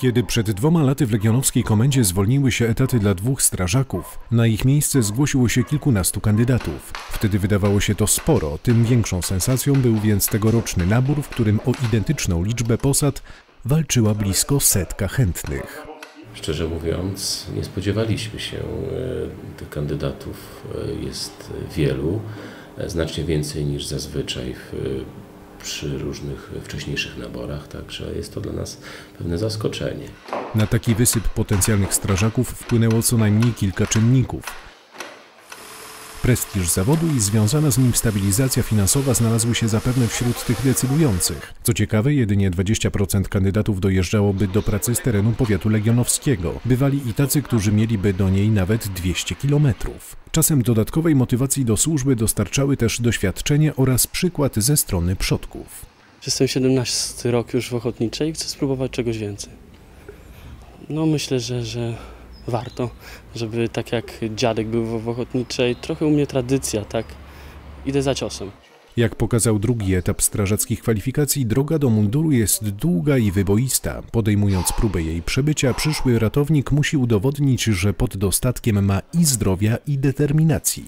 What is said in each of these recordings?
Kiedy przed dwoma laty w Legionowskiej Komendzie zwolniły się etaty dla dwóch strażaków, na ich miejsce zgłosiło się kilkunastu kandydatów. Wtedy wydawało się to sporo, tym większą sensacją był więc tegoroczny nabór, w którym o identyczną liczbę posad walczyła blisko setka chętnych. Szczerze mówiąc, nie spodziewaliśmy się e, tych kandydatów. e, Jest wielu, e, znacznie więcej niż zazwyczaj w, przy różnych wcześniejszych naborach, także jest to dla nas pewne zaskoczenie. Na taki wysyp potencjalnych strażaków wpłynęło co najmniej kilka czynników. Prestiż zawodu i związana z nim stabilizacja finansowa znalazły się zapewne wśród tych decydujących. Co ciekawe, jedynie 20% kandydatów dojeżdżałoby do pracy z terenu powiatu legionowskiego. Bywali i tacy, którzy mieliby do niej nawet 200 kilometrów. Czasem dodatkowej motywacji do służby dostarczały też doświadczenie oraz przykład ze strony przodków. Jestem 17 rok już w ochotniczej i chcę spróbować czegoś więcej. No myślę, że, że warto, żeby tak jak dziadek był w ochotniczej, trochę u mnie tradycja, tak? Idę za ciosem. Jak pokazał drugi etap strażackich kwalifikacji, droga do munduru jest długa i wyboista. Podejmując próbę jej przebycia, przyszły ratownik musi udowodnić, że pod dostatkiem ma i zdrowia, i determinacji.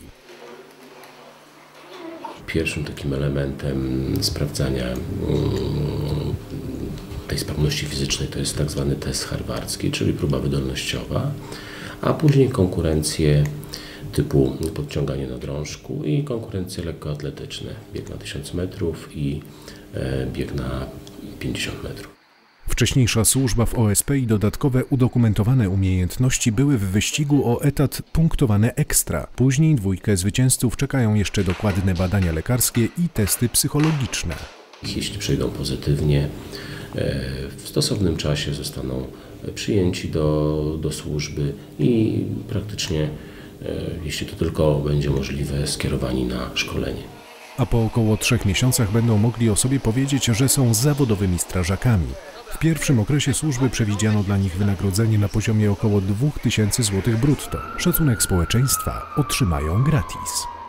Pierwszym takim elementem sprawdzania mm, tej sprawności fizycznej to jest tak zwany test harwardzki, czyli próba wydolnościowa, a później konkurencje typu podciąganie na drążku i konkurencje lekkoatletyczne, bieg na 1000 metrów i e, bieg na 50 metrów. Wcześniejsza służba w OSP i dodatkowe udokumentowane umiejętności były w wyścigu o etat punktowane ekstra. Później dwójkę zwycięzców czekają jeszcze dokładne badania lekarskie i testy psychologiczne. Jeśli przejdą pozytywnie, w stosownym czasie zostaną przyjęci do, do służby i praktycznie, e, jeśli to tylko będzie możliwe, skierowani na szkolenie. A po około trzech miesiącach będą mogli o sobie powiedzieć, że są zawodowymi strażakami. W pierwszym okresie służby przewidziano dla nich wynagrodzenie na poziomie około 2000 zł brutto. Szacunek społeczeństwa otrzymają gratis.